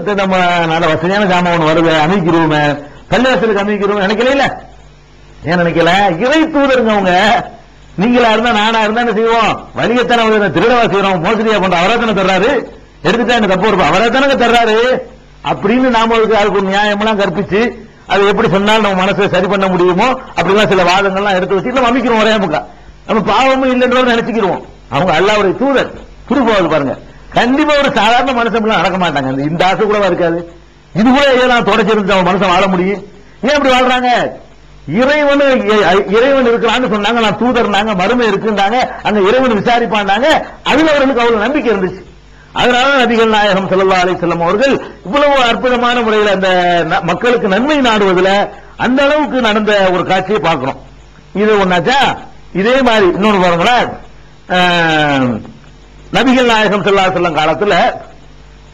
நம்ம நல்ல வசதியான ஜாமான் ஒன்று வருது அமைக்கிறோமே பள்ளிவாசலுக்கு அமைக்கிறோம் நினைக்கல இல்ல? ஏன் நினைக்கல? இறை தூதருங்க அவங்க. நீங்களா இருந்தா நானா இருந்தா என்ன செய்வோம்? வலியத்தான திருடவா செய்யறோம்? மோசடியா பண்றோம். அவரா தானே தர்றாரு? எடுத்துட்டா எனக்கு தப்பு இருப்போம் அவரா தானே தர்றாரு? அப்படின்னு நாம அதுக்கு அதுக்கு ஒரு நியாயமெல்லாம் கற்பிச்சு அது எப்படி சொன்னாலும் நம்ம மனசை சரி பண்ண முடியுமோ? அப்படிலாம் சில வாதங்கள்லாம் எடுத்து வச்சு நம்ம அமைக்கிறோம் ஒரே முக்கா நம்ம பாவமும் இல்லைன்றத நினைச்சுக்கிறோம் அவங்க அல்லாவுடைய தூதர். திருப்பாவது பாருங்க. கண்டிப்பா ஒரு சாதாரண மனுஷன் நடக்க மாட்டாங்க. இந்த- இந்த ஆசை கூட இருக்காது? இது கூட ஏன் தொடச்சிருந்து அவன் மனுஷன் வாழ முடியும்? ஏன் அப்படி வாழ்றாங்க? இறைவன் இறைவன் இருக்கிறான்னு சொன்னாங்க நான் தூதர்னாங்க மருமை இருக்குன்றாங்க அந்த இறைவன் விசாரிப்பாண்டாங்க அதுல அவர்களுக்கு அவ்வளவு நம்பிக்கை இருந்துச்சு. அதனால நபிகள் நாயகம் ஸல்லல்லாஹு அலைஹி செல்லம் அவர்கள் இவ்வளவு அற்புதமான முறையில் அந்த ந- மக்களுக்கு நன்மை நாடுவதில் அந்த அளவுக்கு நடந்த ஒரு காட்சியை பார்க்கணும். இது ஒன்னாச்சா இதே மாதிரி இன்னொன்று பாருங்களேன். நபிகள் நாயகம் ஸல்லல்லாஹு அலைஹி காலத்துல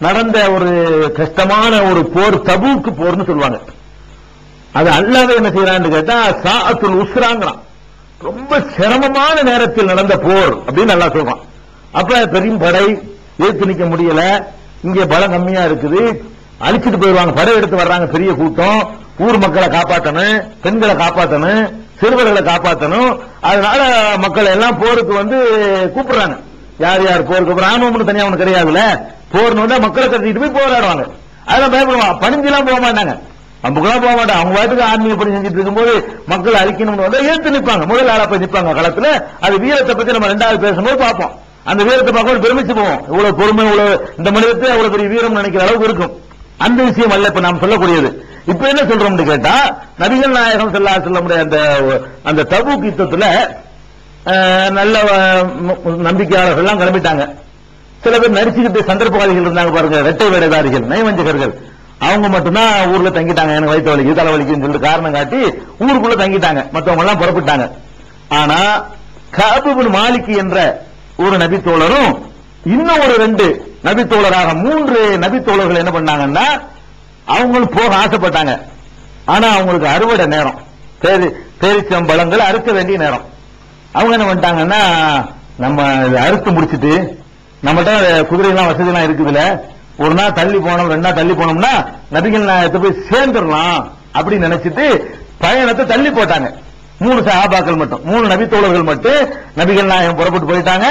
நடந்த ஒரு கஷ்டமான ஒரு போர் தபூக்கு போர்னு சொல்லுவாங்க. அது அல்லாத என்ன செய்யறான்னு கேட்டா சாத்துல் உஸ்ராங்கிறான். ரொம்ப சிரமமான நேரத்தில் நடந்த போர் அப்படின்னு நல்லா சொல்றான். அப்ப பெரும் படை எதிர்த்து நிக்க முடியல. இங்க பலம் கம்மியா இருக்குது. அழிச்சிட்டு போயிடுவாங்க. படை எடுத்து வர்றாங்க. பெரிய கூட்டம். ஊர் மக்களை காப்பாற்றணும் பெண்களை காப்பாற்றணும் சிறுவர்களை காப்பாற்றணும் அதனால மக்கள் எல்லாம் போருக்கு வந்து கூப்பிடுறாங்க. யார் யார் போருக்கு ராணுவம்னு தனியா ஒண்ணு கிடையாதுல போர்னு வந்தா மக்களை கட்டிட்டு போய் போராடுவாங்க. அதெல்லாம் பயப்படுவாங்க. பணிஞ்செல்லாம் போக மாட்டாங்க. நமக்குலாம் போக மாட்டாங்க. அவங்க வாட்டுக்கு ஆன்மீக பணி செஞ்சுட்டு இருக்கும்போது மக்கள் அழிக்கணும்னு வந்தா ஏத்து நிற்பாங்க முதல் ஆளா போய் நிற்பாங்க களத்துல. அது வீரத்தை பத்தி நம்ம ரெண்டாவது பேசும்போது பார்ப்போம். அந்த வீரத்தை பார்க்கும்போது பெருமிச்சு போவோம். இவ்வளவு பொறுமை இவ்வளவு இந்த மனிதத்தை அவ்வளவு பெரிய வீரம் நினைக்கிற அளவுக்கு இருக்கும். அந்த விஷயம் அல்ல இப்ப நாம் சொல்லக்கூடியது. இப்ப என்ன சொல்றோம்னு கேட்டா நபிகள் நாயகம் செல்லா சொல்ல முடிய அந்த அந்த தபு யுத்தத்துல நல்ல நம்பிக்கையாளர்கள்லாம் கிளம்பிட்டாங்க. சில பேர் நடிச்சுக்கிட்டு சந்தர்ப்பவாதிகள் இருந்தாங்க பாருங்க இரட்டை வேடைதாரிகள் நயவஞ்சகர்கள் அவங்க மட்டும்தான் ஊர்ல தங்கிட்டாங்க எனக்கு வயிற்று வலிக்கு தலை வலிக்குன்னு சொல்லிட்டு காரணம் காட்டி ஊருக்குள்ள தங்கிட்டாங்க. மற்றவங்க எல்லாம் புறப்பட்டாங்க. ஆனா காபுபின் மாலிக் என்ற ஒரு நபித்தோழரும் இன்னும் ஒரு ரெண்டு நபித்தோழராக மூன்று நபித்தோழர்கள் என்ன பண்ணாங்கன்னா அவங்களும் போக ஆசைப்பட்டாங்க. ஆனா அவங்களுக்கு அறுவடை நேரம். பேரி பேரிச்சம்பழங்கள் அறுக்க வேண்டிய நேரம். அவங்க என்ன பண்ணிட்டாங்கன்னா நம்ம இதை அறுத்து முடிச்சிட்டு நம்மகிட்ட குதிரைலாம் வசதிலாம் இருக்குதுல ஒரு நாள் தள்ளி போனோம் ரெண்டு நாள் தள்ளி போனோம்னா நபிகள் நாயகத்தை போய் சேர்ந்துடலாம் அப்படின்னு நினைச்சிட்டு பயணத்தை தள்ளி போட்டாங்க. மூணு சஹாபாக்கள் மட்டும் மூணு நபித்தோழர்கள் மட்டும் நபிகள் நாயகம் புறப்பட்டு போயிட்டாங்க.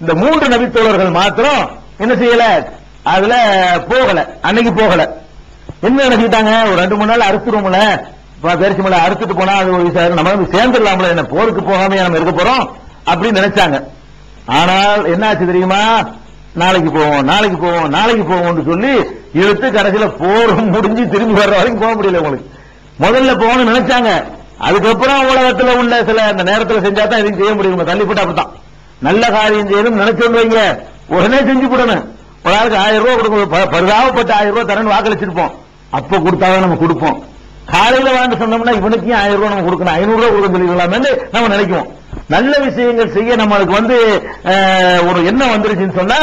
இந்த மூன்று நபித்தோழர்கள் மாத்திரம் என்ன செய்யல? அதுல போகல அன்னைக்கு போகல. என்ன நினைச்சுட்டாங்க ஒரு ரெண்டு மூணு நாள் அறுத்துருவோம்ல பேரிசி மலை அறுத்துட்டு போனா அது ஒரு விஷயம் நம்ம வந்து சேர்ந்துடலாம்ல என்ன போருக்கு போகாம நம்ம இருக்க போறோம் அப்படின்னு நினைச்சாங்க. ஆனால் என்னாச்சு தெரியுமா? நாளைக்கு போவோம் நாளைக்கு போவோம் நாளைக்கு போவோம்னு சொல்லி இழுத்து கடைசியில போர் முடிஞ்சு திரும்பி வர்ற வரைக்கும் போக முடியல உங்களுக்கு. முதல்ல போகணும்னு நினைச்சாங்க. அதுக்கப்புறம் உலகத்துல உள்ள சில அந்த நேரத்தில் செஞ்சா தான் எதுவும் செய்ய முடியும். தள்ளிப்பட்டு அப்படித்தான். நல்ல காரியம் செய்யணும் நினைச்சோன்னு வைங்க. உடனே செஞ்சு போடணும். ஒரு ஆளுக்கு ஆயிரம் ரூபாய் கொடுக்கணும் ப- பரிதாபப்பட்ட ஆயிரம் ரூபாய் தரேன்னு வாக்களிச்சிருப்போம். அப்ப கொடுத்தாதான் நம்ம கொடுப்போம். காலையில வாங்க சொன்னோம்னா இவனுக்கு ஆயிரம் ரூபாய் நம்ம கொடுக்கணும்? ஐநூறு ரூபாய் கொடுக்க சொல்லிடலாமே நம்ம நினைக்குவோம். நல்ல விஷயங்கள் செய்ய நம்மளுக்கு வந்து ஒரு எண்ணம் வந்துருச்சுன்னு சொன்னா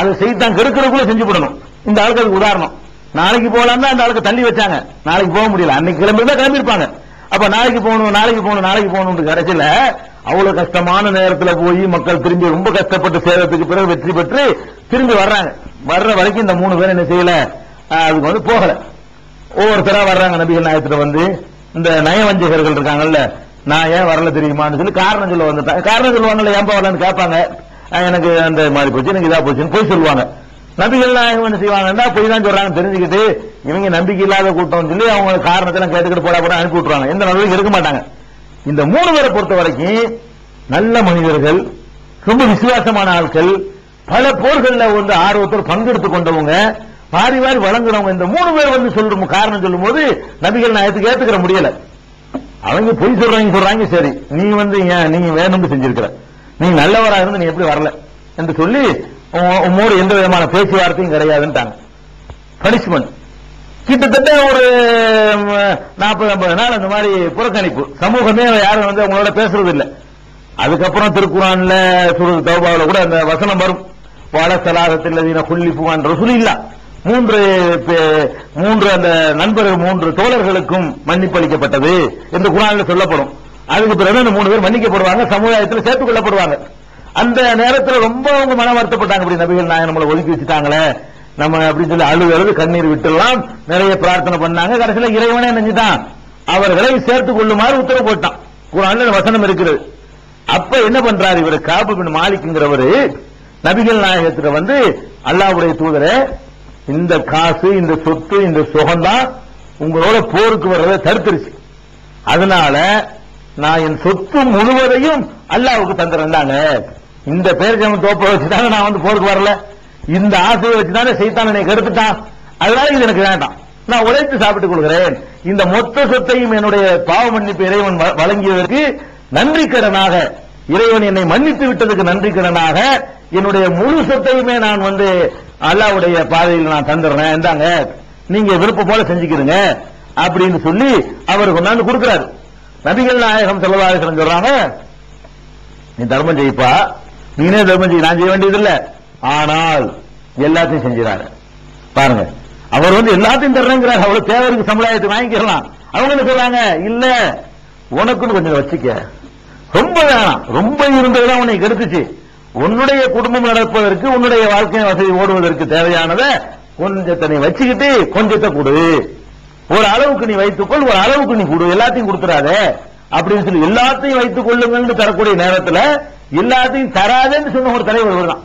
அதை செய்தான் கெடுக்கிறதுக்குள்ள செஞ்சு போடணும் இந்த ஆளுக்கு அதுக்கு உதாரணம். நாளைக்கு போகலாம் அந்த ஆளுக்கு தள்ளி வச்சாங்க. நாளைக்கு போக முடியல. அன்னைக்கு கிளம்பி தான் கிளம்பிருப்பாங்க அப்ப நாளைக்கு போகணும் நாளைக்கு போகணும் நாளைக்கு போகணும் கடைசியில அவ்வளவு கஷ்டமான நேரத்துல போய் மக்கள் திரும்பி ரொம்ப கஷ்டப்பட்டு சேரத்துக்கு பிறகு வெற்றி பெற்று திரும்பி வர்றாங்க. வர்ற வரைக்கும் இந்த மூணு பேர் என்ன செய்யல? அதுக்கு வந்து போகல. ஒவ்வொருத்தரா வர்றாங்க நபிகள் நாயகத்துல வந்து இந்த நயவஞ்சகர்கள் இருக்காங்கல்ல நான் ஏன் வரல தெரியுமான்னு சொல்லி காரணம் சொல்ல வந்துட்டேன் காரணம் சொல்லுவாங்கல்ல ஏன்பா வரலன்னு கேட்பாங்க. எனக்கு அந்த மாதிரி போச்சு எனக்கு இதா போச்சுன்னு போய் சொல்லுவாங்க. நபிகள் நாயகம் என்ன செய்வாங்கன்னா போய் தான் சொல்றாங்க தெரிஞ்சுக்கிட்டு இவங்க நம்பிக்கை இல்லாத கூட்டம் சொல்லி அவங்க காரணத்தை கேட்டுக்கிட்டு போடா போட அனுப்பி விட்டுருவாங்க. எந்த நடவடிக்கை இருக்க மாட்டாங்க. இந்த மூணு பேரை பொறுத்த வரைக்கும் நல்ல மனிதர்கள் ரொம்ப விசுவாசமான ஆட்கள் பல போர்களில் வந்து ஆர்வத்தோடு பங்கெடுத்து கொண்டவங்க பாரி வாரி வழங்குறவங்க இந்த மூணு பேர் வந்து சொல்ற காரணம் சொல்லும் போது நபிகள் நாயகத்துக்கு ஏத்துக்கிற முடியல. அவங்க பொய் சொல்றாங்க சொல்றாங்க சரி. நீ வந்து நீங்க வேணும்னு செஞ்சிருக்கிற. நீ நல்லவராக இருந்து நீ எப்படி வரல? என்று சொல்லி உன் உம்மோடு எந்த விதமான பேச்சுவார்த்தையும் கிடையாதுன்ட்டாங்க. பனிஷ்மெண்ட் கிட்டத்தட்ட ஒரு நாற்பது ஐம்பது நாள் அந்த மாதிரி புறக்கணிப்பு. சமூகமே யாரும் வந்து அவங்களோட பேசுறது இல்ல அதுக்கப்புறம் திருக்குறான்ல சுருது தௌபாவில் கூட அந்த வசனம் வரும். வாழ சலாகத்தில் புள்ளி புவான் ரசூல் இல்லை மூன்று மூன்று அந்த நண்பர்கள் மூன்று தோழர்களுக்கும் மன்னிப்பு அளிக்கப்பட்டது என்று குரான்ல சொல்லப்படும். அதுக்கு பிறகு அந்த மூணு பேர் மன்னிக்கப்படுவாங்க சமுதாயத்தில் சேர்த்துக் கொள்ளப்படுவாங்க. அந்த நேரத்தில் ரொம்ப அவங்க மன வருத்தப்பட்டாங்க. இப்படி நபிகள் நாயகம் நம்மளை ஒதுக்கி வச்சுட்டாங்களே. நம்ம அப்படின்னு சொல்லி அழுகிறது கண்ணீர் விட்டுலாம் நிறைய பிரார்த்தனை பண்ணாங்க. கடைசியில இறைவனே நினைஞ்சுட்டான். அவர்களை சேர்த்துக் கொள்ளுமாறு உத்தரவு போட்டான். குரான்ல வசனம் இருக்கிறது அப்ப என்ன பண்றாரு இவர்? காபு பின் மாலிக்குங்கிறவரு நபிகள் நாயகத்துல வந்து அல்லாஹ்வுடைய தூதரை இந்த காசு இந்த சொத்து இந்த சுகம்தான் உங்களோட போருக்கு வர்றதை தடுத்துருச்சு. அதனால நான் என் சொத்து முழுவதையும் அல்லாவுக்கு தந்துறேன்டாங்க இந்த பேர் ஜம தோப்பை வச்சுதாங்க நான் வந்து போருக்கு வரல. இந்த ஆசையை வச்சுதானே சைத்தான் என்னை கெடுத்துட்டான். அதனால இது எனக்கு வேண்டாம். நான் உழைத்து சாப்பிட்டுக் கொள்கிறேன். இந்த மொத்த சொத்தையும் என்னுடைய பாவ மன்னிப்பு இறைவன் வ- வழங்கியதற்கு நன்றி கடனாக இறைவன் என்னை மன்னித்து விட்டதுக்கு நன்றி கடனாக என்னுடைய முழு சொத்தையுமே நான் வந்து அல்லாவுடைய பாதையில் நான் தந்துடுறேன். இந்தாங்க நீங்க விருப்பம் போல செஞ்சுக்கிறீங்க அப்படின்னு சொல்லி அவர் கொண்டாந்து கொடுக்கிறாரு. நபிகள் நாயகம் செல்வாசனம் சொல்றாங்க நீ தர்மம் செய்ப்பா. நீனே தர்மம் செய்ய நான் செய்ய வேண்டியதில்லை. ஆனால் எல்லாத்தையும் செஞ்சிடாரு பாருங்க அவர் வந்து எல்லாத்தையும் தர்றேங்கிறார். அவ்வளவு தேவருக்கு சமுதாயத்தை வாங்கிக்கலாம். அவங்க சொல்றாங்க? இல்ல உனக்குன்னு கொஞ்சம் வச்சுக்க. ரொம்ப வேணாம். ரொம்ப இருந்ததுதான் உன்னை கெடுத்துச்சு. உன்னுடைய குடும்பம் நடப்பதற்கு உன்னுடைய வாழ்க்கை வசதி ஓடுவதற்கு தேவையானதை கொஞ்சத்தை நீ வச்சுக்கிட்டு கொஞ்சத்தை கொடு. ஒரு அளவுக்கு நீ வைத்துக்கொள் ஒரு அளவுக்கு நீ கொடு. எல்லாத்தையும் கொடுத்துறாத. அப்படின்னு சொல்லி எல்லாத்தையும் வைத்துக் கொள்ளுங்கன்னு தரக்கூடிய நேரத்தில் எல்லாத்தையும் தராதேன்னு சொன்ன ஒரு தலைவர் தான்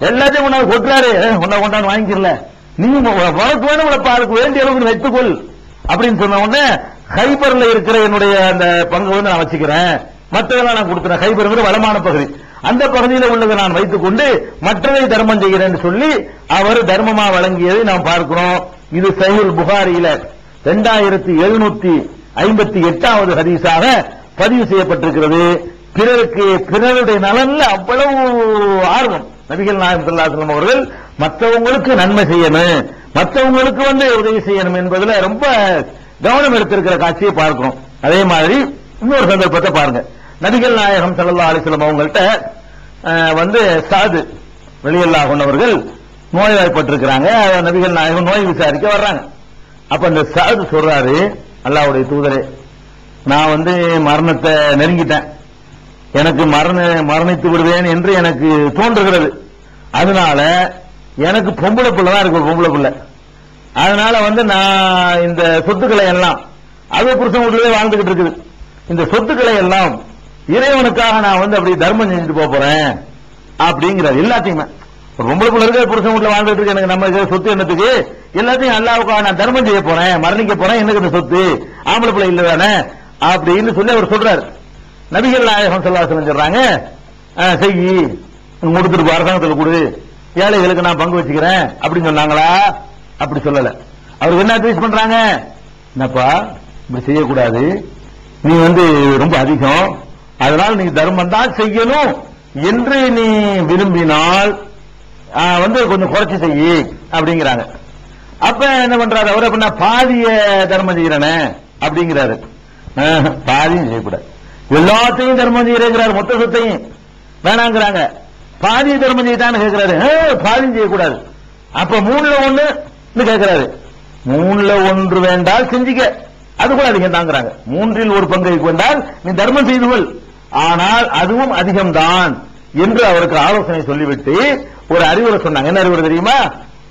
எல்லாத்தையும் உனக்கு கொட்டுறாரு உன்னை கொண்டாந்து வாங்கிக்கல நீ உனக்கு வேணும் உனக்கு வேண்டிய அளவுக்கு வைத்துக்கொள். அப்படின்னு சொன்ன உடனே ஹைபர்ல இருக்கிற என்னுடைய அந்த பங்கு வந்து நான் வச்சுக்கிறேன். மற்றதெல்லாம் நான் கொடுக்குறேன் ஹைபர்ங்கிற வளமான பகுதி. அந்த பகுதியில் உள்ளதை நான் வைத்துக் கொண்டு மற்றதை தர்மம் செய்கிறேன்னு சொல்லி அவர் தர்மமா வழங்கியதை நாம் பார்க்கிறோம். இது சைவல் புகாரியில இரண்டாயிரத்தி எழுநூத்தி ஐம்பத்தி எட்டாவது ஹதீஸாக பதிவு செய்யப்பட்டிருக்கிறது. பிறருக்கு பிறருடைய நலன்ல அவ்வளவு ஆர்வம். நபிகள் நாயகம் ஸல்லல்லாஹு அவர்கள் மற்றவங்களுக்கு நன்மை செய்யணும். மற்றவங்களுக்கு வந்து உதவி செய்யணும் என்பதில் ரொம்ப கவனம் எடுத்திருக்கிற காட்சியை பார்க்கிறோம். அதே மாதிரி இன்னொரு சந்தர்ப்பத்தை பாருங்க. நபிகள் நாயகம் ஸல்லல்லாஹு அலிஸ்லம் அவங்கள்ட்ட வந்து சாது வெளியல்லாஹ் கொண்டவர்கள் நோய்வாய்ப்பட்டிருக்கிறாங்க. நபிகள் நாயகம் நோய் விசாரிக்க வர்றாங்க. அப்ப அந்த சாது சொல்றாரு அல்லாஹ்வுடைய தூதரே நான் வந்து மரணத்தை நெருங்கிட்டேன். எனக்கு மரண மரணித்து விடுவேன் என்று எனக்கு தோன்றுகிறது. அதனால எனக்கு பொம்பளை பிள்ளை தான் இருக்கு பொம்பளை பிள்ளை. அதனால வந்து நான் இந்த சொத்துக்களை எல்லாம் அது புருஷன் வீட்டிலே வாழ்ந்துகிட்டு இருக்குது. இந்த சொத்துக்களை எல்லாம் இறைவனுக்காக நான் வந்து அப்படி தர்மம் செஞ்சுட்டு போப் போறேன் அப்படிங்கிறார். எல்லாத்தையுமே ரொம்ப பொம்பளை பிள்ளை இருக்க புருஷன் வீட்டுல வாழ்ந்துட்டு இருக்கு எனக்கு நம்ம சொத்து என்னத்துக்கு? எல்லாத்தையும் அல்லாவுக்காக நான் தர்மம் செய்ய போறேன் மரணிக்க போறேன் எனக்கு இந்த சொத்து ஆம்பளை பிள்ளை இல்ல தானே? அப்படின்னு சொல்லி அவர் சொல்றாரு. நபிகள் நாயகம் சொல்லாசலம் சொல்றாங்க "ஆ, கொடுத்துட்டு அரசாங்கத்தில் கொடு. ஏழைகளுக்கு நான் பங்கு வச்சுக்கிறேன். அப்படின்னு சொன்னாங்களா? அப்படி சொல்லல. அவருக்கு என்ன அட்வைஸ் பண்றாங்க? என்னப்பா இப்படி செய்யக்கூடாது. நீ வந்து ரொம்ப அதிகம். அதனால் நீ தர்மம் தான் செய்யணும் என்று நீ விரும்பினால் வந்து கொஞ்சம் குறைச்சி செய்ய அப்படிங்கிறாங்க. அப்ப என்ன பண்றாரு? அவர் அப்படின்னா பாதிய தர்மம் செய்யறனே அப்படிங்கிறாரு. ஆஹ், பாதியும் செய்யக்கூடாது. எல்லாத்தையும் தர்மம் செய்யறேங்கிறாரு மொத்த சொத்தையும். வேணாங்கிறாங்க. பாதிய தர்மம் செய்யத்தான்னு கேட்கிறாரு பாதியும் செய்யக்கூடாது. அப்ப மூணுல ஒண்ணு கேட்கிறாரு மூணுல ஒன்று வேண்டால் செஞ்சுக்க. அது கூட அதிகம் தாங்கிறாங்க. மூன்றில் ஒரு பங்கை கொண்டால் நீ தர்மம் செய்து கொள். ஆனால் அதுவும் அதிகம்தான் என்று அவருக்கு ஆலோசனை சொல்லிவிட்டு ஒரு அறிவுரை சொன்னாங்க. என்ன அறிவுரை தெரியுமா?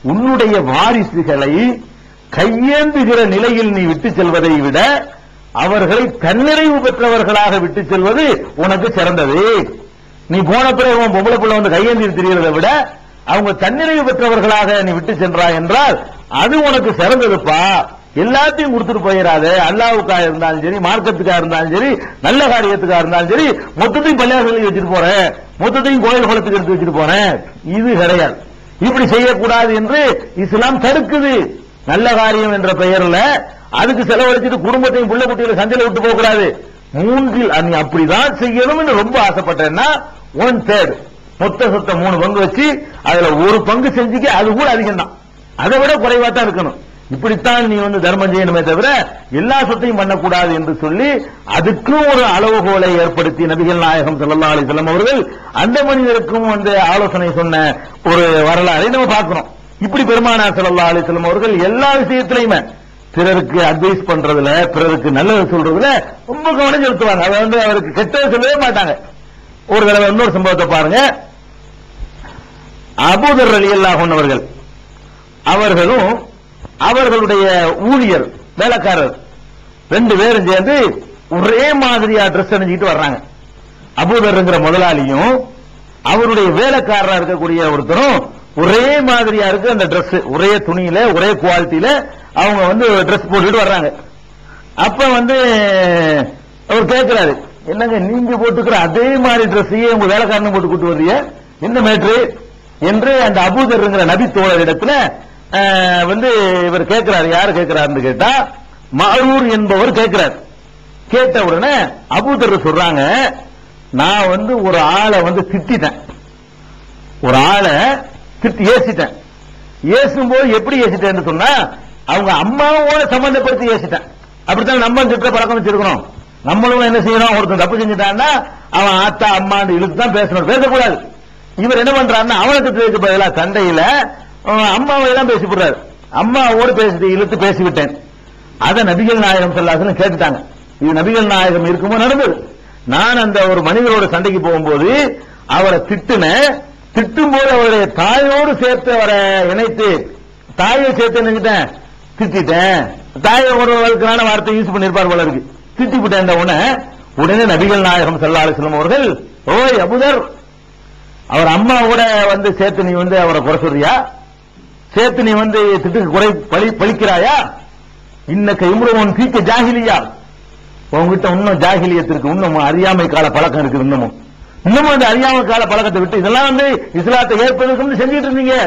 உன்னுடைய வாரிசுகளை கையேந்துகிற நிலையில் நீ விட்டு செல்வதை விட அவர்களை தன்னிறைவு பெற்றவர்களாக விட்டு செல்வது உனக்கு சிறந்தது. நீ போன பிறகு உன் பொம்பளை பிள்ளை வந்து கையேந்தி திரியறதை விட அவங்க தன்னிறைவு பெற்றவர்களாக நீ விட்டு சென்றாய் என்றால் அது உனக்கு சிறந்ததுப்பா. எல்லாத்தையும் கொடுத்துட்டு போயிடாத. அல்லாவுக்கா இருந்தாலும் சரி மார்க்கத்துக்கா இருந்தாலும் சரி நல்ல காரியத்துக்காக இருந்தாலும் சரி மொத்தத்தையும் பள்ளியாசலுக்கு வச்சுட்டு போறேன். மொத்தத்தையும் கோயில் குளத்துக்கு எடுத்து வச்சுட்டு போறேன். இது கிடையாது. இப்படி செய்யக்கூடாது என்று இஸ்லாம் தடுக்குது. நல்ல காரியம் என்ற பெயர்ல அதுக்கு செலவழிச்சிட்டு குடும்பத்தையும் புள்ள குட்டிகளை சந்தையில விட்டு போக கூடாது மூன்றில் நீ அப்படிதான் செய்யணும் என்று ரொம்ப ஆசைப்பட்டேன்னா ஒன் தேர்ட் மொத்த சொத்தை மூணு பங்கு வச்சு அதுல ஒரு பங்கு செஞ்சுக்க அது கூட அதிகம் தான் அதை விட குறைவா தான் இருக்கணும். இப்படித்தான் நீ வந்து தர்மம் செய்யணுமே தவிர எல்லா சொத்தையும் பண்ணக்கூடாது என்று சொல்லி அதுக்கும் ஒரு அளவுகோலை ஏற்படுத்தி நபிகள் நாயகம் ஸல்லல்லாஹு அலைஹி அவர்கள் அந்த மனிதருக்கும் வந்து ஆலோசனை சொன்ன ஒரு வரலாறை நம்ம பார்க்கிறோம் இப்படி பெருமானார் ஸல்லல்லாஹு அலைஹி வஸல்லம் அவர்கள் எல்லா விஷயத்திலையுமே பிறருக்கு அட்வைஸ் பண்றதுல பிறருக்கு நல்லது சொல்றதுல ரொம்ப கவனம் செலுத்துவாங்க. அதை வந்து அவருக்கு கெட்டது சொல்லவே மாட்டாங்க. ஒரு தடவை இன்னொரு சம்பவத்தை பாருங்க. அபூதர் அலி அல்லாஹன் அவர்கள் அவர்களும் அவர்களுடைய ஊழியர் வேலைக்காரர் ரெண்டு பேரும் சேர்ந்து ஒரே மாதிரியா ட்ரெஸ் அணிஞ்சிட்டு வர்றாங்க. அபூதர்ங்கிற முதலாளியும் அவருடைய வேலைக்காரரா இருக்கக்கூடிய ஒருத்தரும் ஒரே மாதிரியா இருக்கு அந்த ட்ரெஸ் ஒரே துணியில ஒரே குவாலிட்டியில அவங்க வந்து ட்ரெஸ் போட்டுட்டு வர்றாங்க. அப்ப வந்து அவர் கேட்கிறாரு என்னங்க நீங்க போட்டுக்கிற அதே மாதிரி ட்ரெஸ்ஸையே உங்க வேலைக்காரன் போட்டு கூட்டு வர்றீங்க? என்ன மேட்ரு என்று அந்த அபூதர்ங்கிற நபி தோழர் இடத்துல வந்து இவர் கேட்கிறார் யாரு கேட்கிறாருன்னு கேட்டா மாரூர் என்பவர் கேட்கிறார். கேட்ட உடனே அபூதர் சொல்றாங்க நான் வந்து ஒரு ஆளை வந்து திட்டிட்டேன். ஒரு ஆளை திட்டி ஏசிட்டேன். ஏசும்போது எப்படி ஏசிட்டேன்னு சொன்னா அவங்க அம்மாவோட சம்பந்தப்படுத்தி ஏசிட்டேன். அப்படித்தான் நம்ம திட்ட பழக்கம் வச்சிருக்கிறோம் நம்மளும் என்ன செய்யணும்? ஒருத்தன் தப்பு செஞ்சுட்டான்னா அவன் ஆத்தா அம்மான்னு இழுத்து தான் பேசணும். பேசக்கூடாது. இவர் என்ன பண்றாருன்னா அவனை பதிலாக பதிலா சண்டையில அம்மாவை எல்லாம் பேசி போடுறாரு. அம்மாவோடு பேசி இழுத்து பேசிவிட்டேன். அதை நபிகள் நாயகம் சொல்லாசன்னு கேட்டுட்டாங்க. இது நபிகள் நாயகம் இருக்குமோ நடந்தது. நான் அந்த ஒரு மனிதரோட சண்டைக்கு போகும்போது அவரை திட்டுனேன். திட்டும் போது அவருடைய தாயோடு சேர்த்து அவரை இணைத்து தாயை சேர்த்து நினைச்சிட்டேன் திட்டேன் தாயை ஒரு வழக்கான வார்த்தை யூஸ் பண்ணிருப்பார் போல இருக்கு. திட்டிவிட்டேன் இந்த உடனே. உடனே நபிகள் நாயகம் ஸல்லல்லாஹு அலைஹி அவர்கள் ஓய் அபுதர் அவர் அம்மாவோட வந்து சேர்த்து நீ வந்து அவரை குறை சொல்றியா? சேர்த்து நீ வந்து திட்டுக்கு குறை பழி பழிக்கிறாயா? இன்ன இம்ருவன் தீக்க ஜாகிலியா? உங்ககிட்ட இன்னும் ஜாகிலியத்திற்கு இன்னும் அறியாமை கால பழக்கம் இருக்கு இன்னமும். இன்னமும் அந்த அறியாமை கால பழக்கத்தை விட்டு இதெல்லாம் வந்து இஸ்லாத்தை ஏற்பதற்கு செஞ்சுட்டு இருந்தீங்க.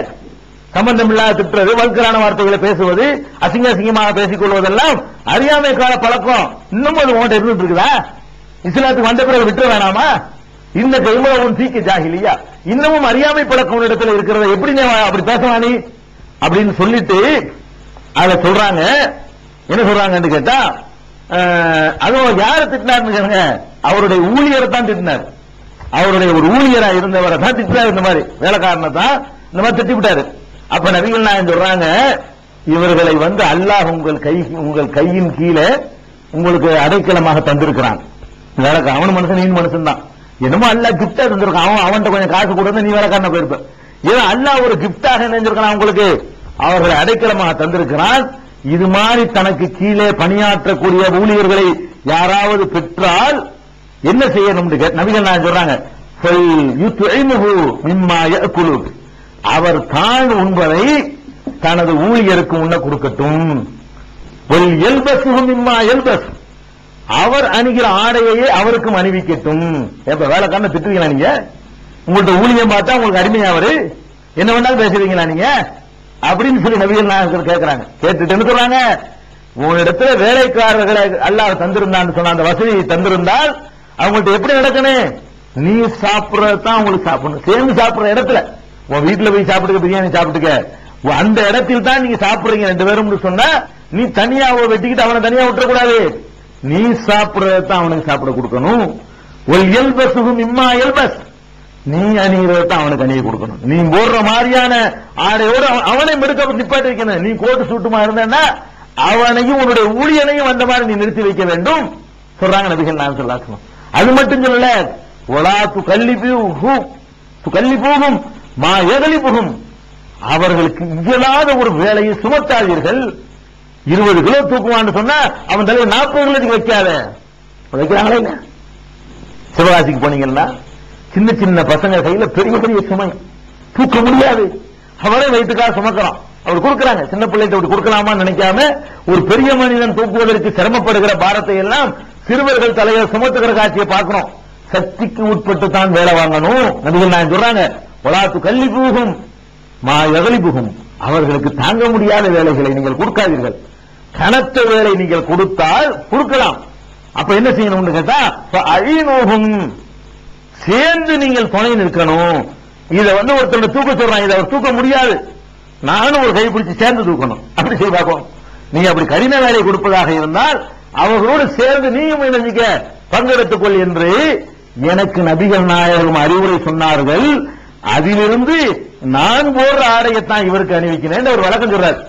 சம்பந்தம் இல்லாத திட்டுறது வல்கரான வார்த்தைகளை பேசுவது அசிங்க அசிங்கமாக பேசிக் கொள்வதெல்லாம் அறியாமை கால பழக்கம். இன்னமும் அது உங்கள்கிட்ட இருந்துட்டு இருக்குதா? இஸ்லாத்துக்கு வந்த பிறகு விட்டுற வேணாமா? இந்த கைமுகவன் தீக்க ஜாகிலியா? இன்னமும் அறியாமை பழக்கம் இடத்துல இருக்கிறத எப்படி அப்படி பேசலாம் நீ அப்படின்னு சொல்லிட்டு அதை சொல்றாங்க. என்ன சொல்றாங்கன்னு கேட்டா அதுவும் யாரை திட்டினார்னு கேளுங்க. அவருடைய ஊழியரை தான் திட்டினார். அவருடைய ஒரு ஊழியரா இருந்தவரை தான் திட்டினார் இந்த மாதிரி. வேலைக்காரனை தான் இந்த மாதிரி திட்டி விட்டாரு. அப்ப நபிகள் நாயன் சொல்றாங்க இவர்களை வந்து அல்லாஹ் உங்கள் கை உங்கள் கையின் கீழே உங்களுக்கு அடைக்கலமாக தந்திருக்கிறான். வேலைக்கு அவன் மனுஷன் நீ மனுஷன் தான் என்னமோ அல்ல கிஃப்டா தந்திருக்கான். அவன் அவன்கிட்ட கொஞ்சம் காசு கொடுத்து நீ வேலைக்காரன போயிருப்ப. ஏன்னா அல்லாஹ் ஒரு கிப்டாக நினைஞ்சிருக்கான் உங்களுக்கு. அவர்களை அடைக்கலமாக தந்திருக்கிறான். இது மாதிரி தனக்கு கீழே பணியாற்றக்கூடிய ஊழியர்களை யாராவது பெற்றால் என்ன செய்யணும் கேட்ட நபிகள் நான் சொல்றாங்க. அவர் தான் உண்பதை தனது ஊழியருக்கு உண்ண கொடுக்கட்டும். அவர் அணிகிற ஆடையையே அவருக்கும் அணிவிக்கட்டும். எப்ப வேலைக்காரன திட்டுவீங்களா நீங்க? உங்கள்ட்ட ஊழியம் பார்த்தா உங்களுக்கு அடிமையாவரு. என்ன வேணாலும் பேசுவீங்களா நீங்க? அப்படின்னு சொல்லி நபிகள் நாயகர் கேட்கிறாங்க கேட்டுட்டு என்ன சொல்றாங்க? உங்களிடத்துல வேலைக்காரர்களை அல்லாஹ் தந்திருந்தான்னு சொன்ன அந்த வசதி தந்திருந்தால் அவங்கள்ட்ட எப்படி நடக்கணும்? நீ சாப்பிடறதான் உங்களுக்கு சாப்பிடணும். சேர்ந்து சாப்பிடுற இடத்துல. உன் வீட்டுல போய் சாப்பிட்டுக்க பிரியாணி சாப்பிட்டுக்க. அந்த இடத்தில் தான் நீங்க சாப்பிடுறீங்க ரெண்டு பேரும் சொன்னா நீ தனியா அவ வெட்டிக்கிட்டு அவனை தனியா விட்டுறக்கூடாது. நீ சாப்பிடுறத தான் அவனுக்கு சாப்பிட கொடுக்கணும். ஒரு இயல்பஸ் இம்மா இயல்பஸ் நீ அணிகிறத தான் அவனுக்கு அணிய கொடுக்கணும். நீ போடுற மாதிரியான ஆடையோட அவன்- அவனை மெடுக்க நிப்பாட்டி வைக்கணும். நீ கோட்டு சூட்டுமா இருந்தேன்னா அவனையும் உன்னுடைய ஊழியனையும் அந்த மாதிரி நீ நிறுத்தி வைக்க வேண்டும். சொல்றாங்க நபிகள் நான் சொல்லாசனம் அது மட்டும் சொல்லல. ஒலா து கல்லிபு து கல்லி போகும் மா எதலி போகும் அவர்களுக்கு இயலாத ஒரு வேலையை சுமத்தாதீர்கள். இருபது கிலோ தூக்குவான்னு சொன்னா அவன் தலைவர் நாற்பது கிலோ வைக்காத. வைக்கிறாங்களே சிவகாசிக்கு போனீங்கன்னா சின்ன சின்ன பசங்க கையில பெரிய பெரிய சுமை. தூக்க முடியாது. அவரே வயிற்றுக்காக சுமக்கிறான். அவர் கொடுக்கறாங்க. சின்ன பிள்ளைகிட்ட அப்படி கொடுக்கலாமான்னு நினைக்காம ஒரு பெரிய மனிதன் தூக்குவதற்கு சிரமப்படுகிற பாரத்தை எல்லாம் சிறுவர்கள் தலையை சுமத்துகிற காட்சியை பார்க்கிறோம். சக்திக்கு உட்பட்டு தான் வேலை வாங்கணும். நபிகள் நான் சொல்றாங்க ஒலாத்து கல்வி பூகும் மா எகலி புகும் அவர்களுக்கு தாங்க முடியாத வேலைகளை நீங்கள் கொடுக்காதீர்கள். கனத்த வேலை நீங்கள் கொடுத்தால் கொடுக்கலாம். அப்ப என்ன செய்யணும்னு கேட்டா அழிநோகும் சேர்ந்து நீங்கள் துணை நிற்கணும். இதை வந்து ஒருத்தர் தூக்க சொல்றாங்க. இதை அவர் தூக்க முடியாது. நானும் ஒரு கை பிடிச்சு சேர்ந்து தூக்கணும். அப்படி செய்ய பார்ப்போம் நீங்க அப்படி கடின வேலை கொடுப்பதாக இருந்தால் அவர்களோடு சேர்ந்து நீயும் இணைஞ்சிக்க பங்கெடுத்துக் கொள் என்று எனக்கு நபிகள் நாயகம் அறிவுரை சொன்னார்கள். அதிலிருந்து நான் போடுற ஆடையத்தான் இவருக்கு அணிவிக்கிறேன் ஒரு வழக்கம் சொல்றாரு.